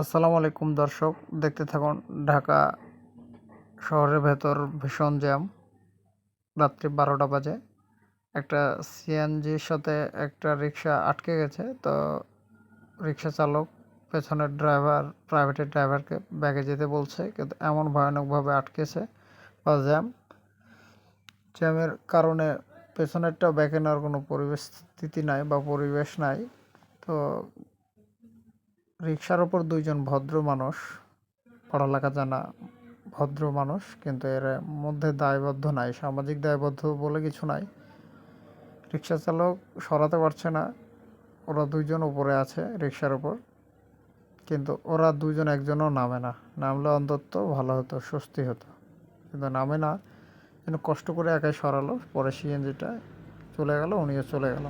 আসসালামু আলাইকুম দর্শক, দেখতে থাকুন ঢাকা শহরের ভেতর ভীষণ জ্যাম, রাত্রি বারোটা বাজে। একটা সিএনজির সাথে একটা রিক্সা আটকে গেছে, তো রিক্সা চালক পেছনের ড্রাইভার প্রাইভেটের ড্রাইভারকে ব্যাগে যেতে বলছে, কিন্তু এমন ভয়ানকভাবে আটকেছে বা জ্যাম। জ্যামের কারণে পেছনেরটাও ব্যাগে নেওয়ার কোনো পরিবেশ স্থিতি নাই বা পরিবেশ নাই, তো রিক্সার ওপর দুইজন ভদ্র মানুষ, পড়ালেখা জানা ভদ্র মানুষ, কিন্তু এর মধ্যে দায়বদ্ধ নাই, সামাজিক দায়বদ্ধ বলে কিছু নাই। রিক্সা চালক সরাতে পারছে না, ওরা দুইজন উপরে আছে রিক্সার ওপর, কিন্তু ওরা দুজন একজনও নামে না। নামলে অন্তত ভালো হতো, স্বস্তি হতো, কিন্তু নামে না। কিন্তু কষ্ট করে একাই সরালো, পরে সিএনজিটা চলে গেল, উনিও চলে গেল।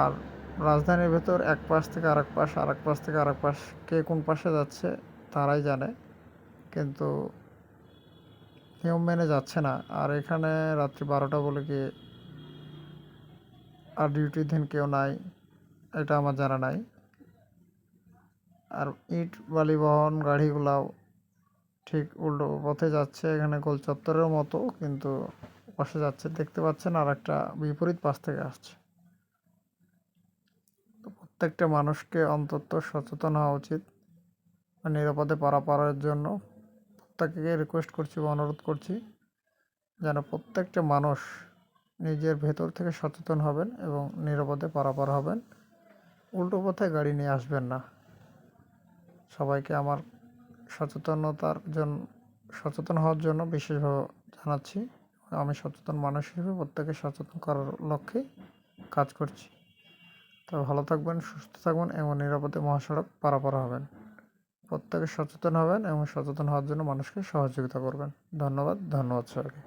আর রাজধানীর ভেতর এক পাশ থেকে আরেক পাশ আরেক পাশ থেকে আরেক পাশ, কে কোন পাশে যাচ্ছে তারাই জানে। কিন্তু নিয়ম মেনে যাচ্ছে না। আর এখানে রাত্রি বারোটা বলে কি আর ডিউটি দিন কেউ নাই, এটা আমার জানা নাই। আর ইট বালি বহন গাড়িগুলাও ঠিক উল্টো পথে যাচ্ছে এখানে গোল চত্বরের মতো, কিন্তু পাশে যাচ্ছে, দেখতে পাচ্ছেন আর একটা বিপরীত পাশ থেকে আসছে। প্রত্যেকটা মানুষকে অন্তত সচেতন হওয়া উচিত নিরাপদে পারাপারের জন্য প্রত্যেককে রিকোয়েস্ট করছি বা অনুরোধ করছি যেন প্রত্যেকটা মানুষ নিজের ভেতর থেকে সচেতন হবেন এবং নিরাপদে পারাপার হবেন। উল্টো পথে গাড়ি নিয়ে আসবেন না। সবাইকে আমার সচেতনতার জন্য সচেতন হওয়ার জন্য বিশেষভাবে জানাচ্ছি। আমি সচেতন মানুষ হিসেবে প্রত্যেকে সচেতন করার লক্ষ্যে কাজ করছি। তো ভালো থাকবেন, সুস্থ থাকবেন এবং নিরাপদে মহাসড়ক পারাপার হবেন। প্রত্যেকে সচেতন হবেন এবং সচেতন হওয়ার জন্য মানুষকে সহযোগিতা করবেন। ধন্যবাদ ধন্যবাদ সবাইকে।